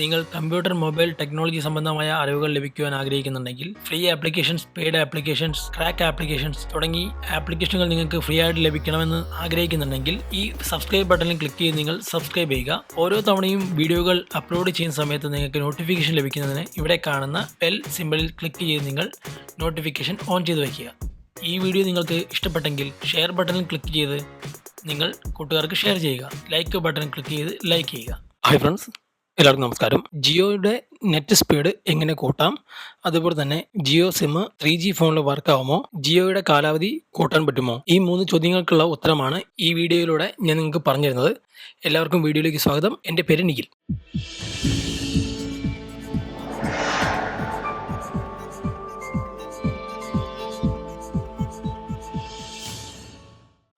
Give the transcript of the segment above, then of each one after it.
നിങ്ങൾ computer mobile technology സംബന്ധമായ അറിവുകൾ ലഭിക്കുവാൻ ആഗ്രഹിക്കുന്നുണ്ടെങ്കിൽ free applications paid applications crack applications തുടങ്ങി ആപ്ലിക്കേഷനുകൾ നിങ്ങൾക്ക് ഫ്രീ ആയിട്ട് ലഭിക്കണമെന്ന് ആഗ്രഹിക്കുന്നുണ്ടെങ്കിൽ ഈ സബ്സ്ക്രൈബ് ബട്ടണിൽ ക്ലിക്ക് ചെയ്ത് നിങ്ങൾ സബ്സ്ക്രൈബ് ചെയ്യുക. ഓരോ തവണയും വീഡിയോകൾ അപ്ലോഡ് ചെയ്യുന്ന സമയത്ത് നിങ്ങൾക്ക് നോട്ടിഫിക്കേഷൻ ലഭിക്കുന്നതിന് ഇവിടെ കാണുന്ന ബെൽ സിമ്പിളിൽ ക്ലിക്ക് ചെയ്ത് നിങ്ങൾ നോട്ടിഫിക്കേഷൻ ഓൺ ചെയ്ത് വയ്ക്കുക. ഈ വീഡിയോ നിങ്ങൾക്ക് ഇഷ്ടപ്പെട്ടെങ്കിൽ ഷെയർ ബട്ടണിൽ ക്ലിക്ക് ചെയ്ത് നിങ്ങൾ കൂട്ടുകാർക്ക് ഷെയർ ചെയ്യുക. ലൈക്ക് ബട്ടൺ ക്ലിക്ക് ചെയ്ത് ലൈക്ക് ചെയ്യുക. Hi friends. എല്ലാവർക്കും നമസ്കാരം. ജിയോയുടെ നെറ്റ് സ്പീഡ് എങ്ങനെ കൂട്ടാം? അതുപോലെ തന്നെ ജിയോ സിം ത്രീ ജി ഫോണിൽ വർക്ക് ആവുമോ? ജിയോയുടെ കാലാവധി കൂട്ടാൻ പറ്റുമോ? ഈ മൂന്ന് ചോദ്യങ്ങൾക്കുള്ള ഉത്തരമാണ് ഈ വീഡിയോയിലൂടെ ഞാൻ നിങ്ങൾക്ക് പറഞ്ഞു തരുന്നത് എല്ലാവർക്കും വീഡിയോയിലേക്ക് സ്വാഗതം. എന്റെ പേര് നിഖിൽ.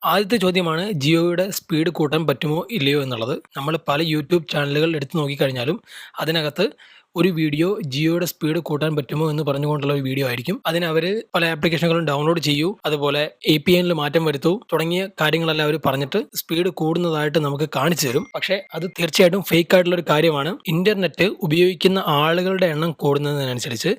ആദ്യത്തെ ചോദ്യമാണ് ജിയോയുടെ സ്പീഡ് കൂട്ടാൻ പറ്റുമോ ഇല്ലയോ എന്നുള്ളത്. നമ്മൾ പല യൂട്യൂബ് ചാനലുകൾ എടുത്തു നോക്കിക്കഴിഞ്ഞാലും അതിനകത്ത് ഒരു വീഡിയോ ജിയോയുടെ സ്പീഡ് കൂട്ടാൻ പറ്റുമോ എന്ന് പറഞ്ഞുകൊണ്ടുള്ള ഒരു വീഡിയോ ആയിരിക്കും. അതിന് അവർ പല ആപ്ലിക്കേഷനുകളും ഡൗൺലോഡ് ചെയ്യൂ. അതുപോലെ എ പി എനിൽ മാറ്റം വരുത്തൂ. തുടങ്ങിയ കാര്യങ്ങളെല്ലാം അവർ പറഞ്ഞിട്ട് സ്പീഡ് കൂടുന്നതായിട്ട് നമുക്ക് കാണിച്ചു തരും. പക്ഷേ അത് തീർച്ചയായിട്ടും ഫേക്ക് ആയിട്ടുള്ള ഒരു കാര്യമാണ്. ഇന്റർനെറ്റ് ഉപയോഗിക്കുന്ന ആളുകളുടെ എണ്ണം കൂടുന്നതിനനുസരിച്ച്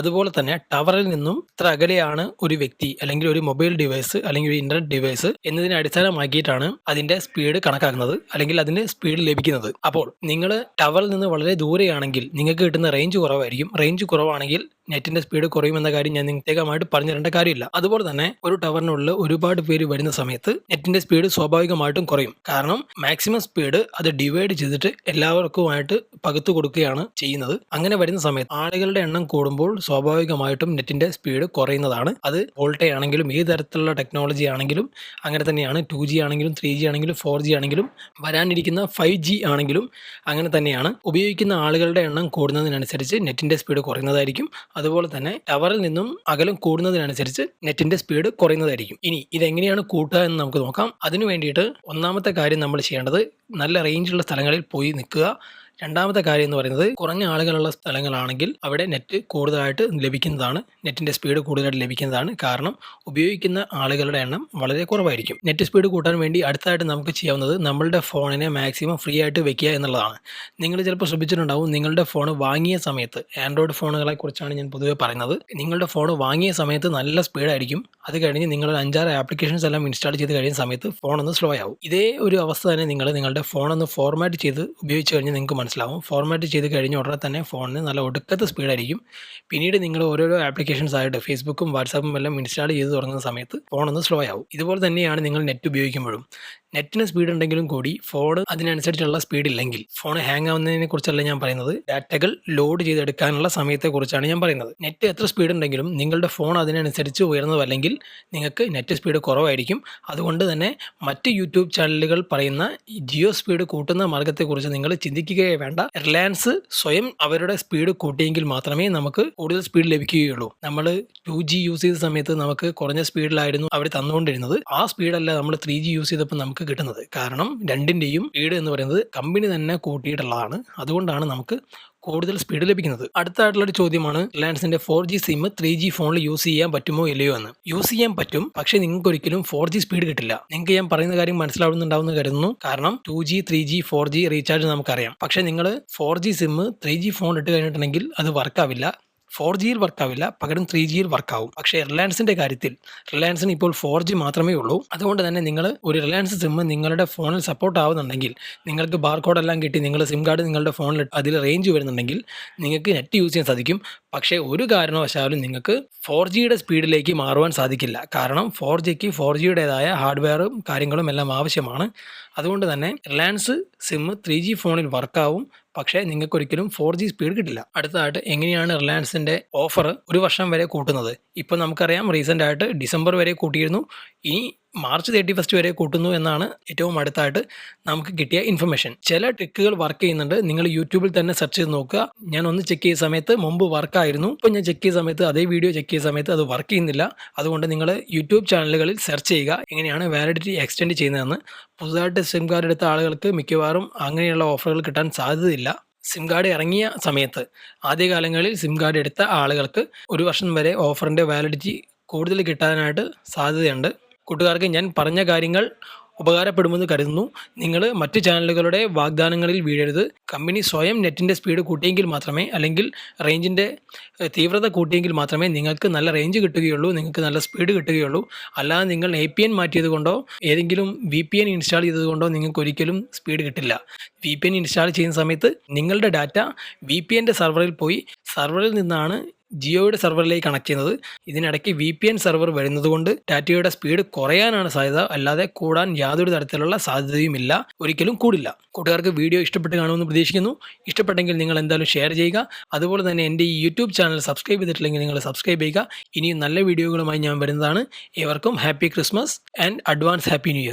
അതുപോലെ തന്നെ ടവറിൽ നിന്നും ഇത്ര അകലെയാണ് ഒരു വ്യക്തി അല്ലെങ്കിൽ ഒരു മൊബൈൽ ഡിവൈസ് അല്ലെങ്കിൽ ഒരു ഇന്റർനെറ്റ് ഡിവൈസ് എന്നതിനെ അടിസ്ഥാനമാക്കിയിട്ടാണ് അതിന്റെ സ്പീഡ് കണക്കാക്കുന്നത് അല്ലെങ്കിൽ അതിന്റെ സ്പീഡ് ലഭിക്കുന്നത്. അപ്പോൾ നിങ്ങൾ ടവറിൽ നിന്ന് വളരെ ദൂരെയാണെങ്കിൽ നിങ്ങൾക്ക് കിട്ടുന്ന റേഞ്ച് കുറവായിരിക്കും. റേഞ്ച് കുറവാണെങ്കിൽ നെറ്റിന്റെ സ്പീഡ് കുറയുമെന്ന കാര്യം ഞാൻ പ്രത്യേകമായിട്ട് പറഞ്ഞു തരേണ്ട കാര്യമില്ല. അതുപോലെ തന്നെ ഒരു ടവറിനുള്ളിൽ ഒരുപാട് പേര് വരുന്ന സമയത്ത് നെറ്റിന്റെ സ്പീഡ് സ്വാഭാവികമായിട്ടും കുറയും. കാരണം മാക്സിമം സ്പീഡ് അത് ഡിവൈഡ് ചെയ്തിട്ട് എല്ലാവർക്കുമായിട്ട് പകുത്തു കൊടുക്കുകയാണ് ചെയ്യുന്നത്. അങ്ങനെ വരുന്ന സമയത്ത് ആളുകളുടെ എണ്ണം കൂടുമ്പോൾ സ്വാഭാവികമായിട്ടും നെറ്റിന്റെ സ്പീഡ് കുറയുന്നതാണ്. അത് വോൾട്ടേ ആണെങ്കിലും ഏത് തരത്തിലുള്ള ടെക്നോളജി ആണെങ്കിലും അങ്ങനെ തന്നെയാണ്. ടു ജി ആണെങ്കിലും ത്രീ ജി ആണെങ്കിലും ഫോർ ജി ആണെങ്കിലും വരാനിരിക്കുന്ന ഫൈവ് ജി ആണെങ്കിലും അങ്ങനെ തന്നെയാണ്. ഉപയോഗിക്കുന്ന ആളുകളുടെ എണ്ണം കൂടുന്നതിനനുസരിച്ച് നെറ്റിന്റെ സ്പീഡ് കുറയുന്നതായിരിക്കും. അതുപോലെ തന്നെ ടവറിൽ നിന്നും അകലം കൂടുന്നതിനനുസരിച്ച് നെറ്റിന്റെ സ്പീഡ് കുറയുന്നതായിരിക്കും. ഇനി ഇതെങ്ങനെയാണ് കൂട്ടുക എന്ന് നമുക്ക് നോക്കാം. അതിനു വേണ്ടിയിട്ട് ഒന്നാമത്തെ കാര്യം നമ്മൾ ചെയ്യേണ്ടത് നല്ല റേഞ്ചുള്ള സ്ഥലങ്ങളിൽ പോയി നിൽക്കുക. രണ്ടാമത്തെ കാര്യം എന്ന് പറയുന്നത് കുറഞ്ഞ ആളുകളുള്ള സ്ഥലങ്ങളാണെങ്കിൽ അവിടെ നെറ്റ് കൂടുതലായിട്ട് ലഭിക്കുന്നതാണ്. നെറ്റിന്റെ സ്പീഡ് കൂടുതലായിട്ട് ലഭിക്കുന്നതാണ്. കാരണം ഉപയോഗിക്കുന്ന ആളുകളുടെ എണ്ണം വളരെ കുറവായിരിക്കും. നെറ്റ് സ്പീഡ് കൂട്ടാൻ വേണ്ടി അടുത്തായിട്ട് നമുക്ക് ചെയ്യാവുന്നത് നമ്മളുടെ ഫോണിനെ മാക്സിമം ഫ്രീ ആയിട്ട് വെക്കുക എന്നുള്ളതാണ്. നിങ്ങൾ ചിലപ്പോൾ ശ്രദ്ധിച്ചിട്ടുണ്ടാവും നിങ്ങളുടെ ഫോൺ വാങ്ങിയ സമയത്ത് ആൻഡ്രോയിഡ് ഫോണുകളെ കുറിച്ചാണ് ഞാൻ പൊതുവേ പറയുന്നത്. നിങ്ങളുടെ ഫോൺ വാങ്ങിയ സമയത്ത് നല്ല സ്പീഡായിരിക്കും അത് കഴിഞ്ഞ് നിങ്ങൾ അഞ്ചാറ് ആപ്ലിക്കേഷൻസ് എല്ലാം ഇൻസ്റ്റാൾ ചെയ്ത് കഴിയുന്ന സമയത്ത് ഫോൺ ഒന്ന് സ്ലോ ആവും. ഇതേ ഒരു അവസ്ഥ തന്നെ നിങ്ങൾ നിങ്ങളുടെ ഫോൺ ഒന്ന് ഫോർമാറ്റ് ചെയ്ത് ഉപയോഗിച്ച് കഴിഞ്ഞ് നിങ്ങൾക്ക് മനസ്സിലാവും. ഫോർമാറ്റ് ചെയ്ത് കഴിഞ്ഞ ഉടനെ തന്നെ ഫോണിന് നല്ല ഒടുക്കത്തെ സ്പീഡായിരിക്കും പിന്നീട് നിങ്ങൾ ഓരോരോ ആപ്ലിക്കേഷൻസ് ആയിട്ട് ഫേസ്ബുക്കും വാട്സാപ്പും എല്ലാം ഇൻസ്റ്റാൾ ചെയ്ത് തുടങ്ങുന്ന സമയത്ത് ഫോണൊന്ന് സ്ലോ ആവും. ഇതുപോലെ തന്നെയാണ് നിങ്ങൾ നെറ്റ് ഉപയോഗിക്കുമ്പോഴും. നെറ്റിന് സ്പീഡ് ഉണ്ടെങ്കിലും കൂടി ഫോൺ അതിനനുസരിച്ചുള്ള സ്പീഡ് ഇല്ലെങ്കിൽ ഫോൺ ഹാങ് ആവുന്നതിനെ കുറിച്ചല്ല ഞാൻ പറയുന്നത്. ഡാറ്റകൾ ലോഡ് ചെയ്തെടുക്കാനുള്ള സമയത്തെ കുറിച്ചാണ് ഞാൻ പറയുന്നത്. നെറ്റ് എത്ര സ്പീഡ് ഉണ്ടെങ്കിലും നിങ്ങളുടെ ഫോൺ അതിനനുസരിച്ച് ഉയർന്നതല്ലെങ്കിൽ നിങ്ങൾക്ക് നെറ്റ് സ്പീഡ് കുറവായിരിക്കും. അതുകൊണ്ട് തന്നെ മറ്റ് യൂട്യൂബ് ചാനലുകൾ പറയുന്ന ജിയോ സ്പീഡ് കൂട്ടുന്ന മാർഗത്തെക്കുറിച്ച് നിങ്ങൾ ചിന്തിക്കുകയേ വേണ്ട. റിലയൻസ് സ്വയം അവരുടെ സ്പീഡ് കൂട്ടിയെങ്കിൽ മാത്രമേ നമുക്ക് കൂടുതൽ സ്പീഡ് ലഭിക്കുകയുള്ളൂ. നമ്മൾ ടു ജി യൂസ് ചെയ്ത സമയത്ത് നമുക്ക് കുറഞ്ഞ സ്പീഡിലായിരുന്നു അവർ തന്നുകൊണ്ടിരുന്നത്. ആ സ്പീഡല്ല നമ്മൾ ത്രീ ജി യൂസ് ചെയ്തപ്പോൾ നമുക്ക് കിട്ടുന്നത്. കാരണം രണ്ടിന്റെയും സ്പീഡ് എന്ന് പറയുന്നത് കമ്പനി തന്നെ കൂട്ടിയിട്ടുള്ളതാണ്. അതുകൊണ്ടാണ് നമുക്ക് കൂടുതൽ സ്പീഡ് ലഭിക്കുന്നത്. അടുത്തായിട്ടുള്ള ഒരു ചോദ്യമാണ് റിലയൻസിന്റെ four G sim three G ഫോണിൽ യൂസ് ചെയ്യാൻ പറ്റുമോ ഇല്ലയോ എന്ന്. യൂസ് ചെയ്യാൻ പറ്റും പക്ഷേ നിങ്ങൾക്ക് ഒരിക്കലും ഫോർ ജി സ്പീഡ് കിട്ടില്ല. നിങ്ങൾക്ക് ഞാൻ പറയുന്ന കാര്യം മനസ്സിലാവുന്നുണ്ടാവുന്ന കരുതുന്നു. കാരണം two G three G four G recharge നമുക്കറിയാം. പക്ഷേ നിങ്ങൾ four G sim three G phone ഇട്ട് കഴിഞ്ഞിട്ടുണ്ടെങ്കിൽ അത് വർക്കാവില്ല ഫോർ ജിയിൽ വർക്കാവില്ല പകരം ത്രീ ജിയിൽ വർക്കാവും പക്ഷേ റിലയൻസിന്റെ കാര്യത്തിൽ റിലയൻസിന് ഇപ്പോൾ ഫോർ ജി മാത്രമേ ഉള്ളൂ. അതുകൊണ്ട് തന്നെ നിങ്ങൾ ഒരു റിലയൻസ് സിം നിങ്ങളുടെ ഫോണിൽ സപ്പോർട്ട് ആവുന്നുണ്ടെങ്കിൽ നിങ്ങൾക്ക് ബാർകോഡ് എല്ലാം കിട്ടി നിങ്ങൾ സിം കാർഡ് നിങ്ങളുടെ ഫോണിൽ അതിൽ റേഞ്ച് വരുന്നുണ്ടെങ്കിൽ നിങ്ങൾക്ക് നെറ്റ് യൂസ് ചെയ്യാൻ സാധിക്കും. പക്ഷേ ഒരു കാരണവശാലും നിങ്ങൾക്ക് ഫോർ ജിയുടെ സ്പീഡിലേക്ക് മാറുവാൻ സാധിക്കില്ല. കാരണം ഫോർ ജിക്ക് ഫോർ ജിയുടേതായ ഹാർഡ്വെയറും കാര്യങ്ങളും എല്ലാം ആവശ്യമാണ്. അതുകൊണ്ട് തന്നെ റിലയൻസ് സിം ത്രീ ജി ഫോണിൽ വർക്കാവും. പക്ഷേ നിങ്ങൾക്ക് ഒരിക്കലും ഫോർ ജി സ്പീഡ് കിട്ടില്ല. അടുത്തതായിട്ട് എങ്ങനെയാണ് റിലയൻസിന്റെ ഓഫർ ഒരു വർഷം വരെ കൂട്ടുന്നത്? ഇപ്പോൾ നമുക്കറിയാം റീസെന്റ് ആയിട്ട് ഡിസംബർ വരെ കൂട്ടിയിരുന്നു. ഇനി മാർച്ച് തേർട്ടി ഫസ്റ്റ് വരെ കൂട്ടുന്നു എന്നാണ് ഏറ്റവും അടുത്തായിട്ട് നമുക്ക് കിട്ടിയ ഇൻഫർമേഷൻ ചില ട്രിക്കുകൾ വർക്ക് ചെയ്യുന്നുണ്ട്. നിങ്ങൾ യൂട്യൂബിൽ തന്നെ സെർച്ച് ചെയ്ത് നോക്കുക. ഞാൻ ഒന്ന് ചെക്ക് ചെയ്ത സമയത്ത് മുമ്പ് വർക്കായിരുന്നു ഇപ്പോൾ ഞാൻ ചെക്ക് ചെയ്ത സമയത്ത് അതേ വീഡിയോ ചെക്ക് ചെയ്ത സമയത്ത് അത് വർക്ക് ചെയ്യുന്നില്ല. അതുകൊണ്ട് നിങ്ങൾ യൂട്യൂബ് ചാനലുകളിൽ സെർച്ച് ചെയ്യുക. എങ്ങനെയാണ് വാലിഡിറ്റി എക്സ്റ്റെൻഡ് ചെയ്യുന്നതെന്ന്. പുതുതായിട്ട് സിം കാർഡ് എടുത്ത ആളുകൾക്ക് മിക്കവാറും അങ്ങനെയുള്ള ഓഫറുകൾ കിട്ടാൻ സാധ്യതയില്ല. സിം കാർഡ് ഇറങ്ങിയ സമയത്ത് ആദ്യകാലങ്ങളിൽ സിം കാർഡ് എടുത്ത ആളുകൾക്ക് ഒരു വർഷം വരെ ഓഫറിന്റെ വാലിഡിറ്റി കൂടുതൽ കിട്ടാനായിട്ട് സാധ്യതയുണ്ട്. കൂട്ടുകാർക്ക് ഞാൻ പറഞ്ഞ കാര്യങ്ങൾ ഉപകാരപ്പെടുമെന്ന് കരുതുന്നു. നിങ്ങൾ മറ്റ് ചാനലുകളുടെ വാഗ്ദാനങ്ങളിൽ വീഴരുത്. കമ്പനി സ്വയം നെറ്റിന്റെ സ്പീഡ് കൂട്ടിയെങ്കിൽ മാത്രമേ അല്ലെങ്കിൽ റേഞ്ചിന്റെ തീവ്രത കൂട്ടിയെങ്കിൽ മാത്രമേ നിങ്ങൾക്ക് നല്ല റേഞ്ച് കിട്ടുകയുള്ളൂ നിങ്ങൾക്ക് നല്ല സ്പീഡ് കിട്ടുകയുള്ളൂ. അല്ലാതെ നിങ്ങൾ എ പി എൻ മാറ്റിയത് കൊണ്ടോ ഏതെങ്കിലും വി പി എൻ ഇൻസ്റ്റാൾ ചെയ്തത് കൊണ്ടോ നിങ്ങൾക്ക് ഒരിക്കലും സ്പീഡ് കിട്ടില്ല. വി പി എൻ ഇൻസ്റ്റാൾ ചെയ്യുന്ന സമയത്ത് നിങ്ങളുടെ ഡാറ്റ വി പി എന്റെ സെർവറിൽ പോയി സെർവറിൽ നിന്നാണ് ജിയോയുടെ സെർവറിലേക്ക് കണക്ട് ചെയ്യുന്നത്. ഇതിനിടയ്ക്ക് വി പി എൻ സെർവർ വരുന്നത് കൊണ്ട് ഡാറ്റയുടെ സ്പീഡ് കുറയാനാണ് സാധ്യത. അല്ലാതെ കൂടാൻ യാതൊരു തരത്തിലുള്ള സാധ്യതയുമില്ല. ഒരിക്കലും കൂടില്ല. കൂട്ടുകാർക്ക് വീഡിയോ ഇഷ്ടപ്പെട്ട് കാണുമെന്ന് പ്രതീക്ഷിക്കുന്നു. ഇഷ്ടപ്പെട്ടെങ്കിൽ നിങ്ങൾ എന്തായാലും ഷെയർ ചെയ്യുക. അതുപോലെ തന്നെ എന്റെ ഈ യൂട്യൂബ് ചാനൽ സബ്സ്ക്രൈബ് ചെയ്തിട്ടില്ലെങ്കിൽ നിങ്ങൾ സബ്സ്ക്രൈബ് ചെയ്യുക. ഇനിയും നല്ല വീഡിയോകളുമായി ഞാൻ വരുന്നതാണ്. ഏവർക്കും happy Christmas and advance happy new year.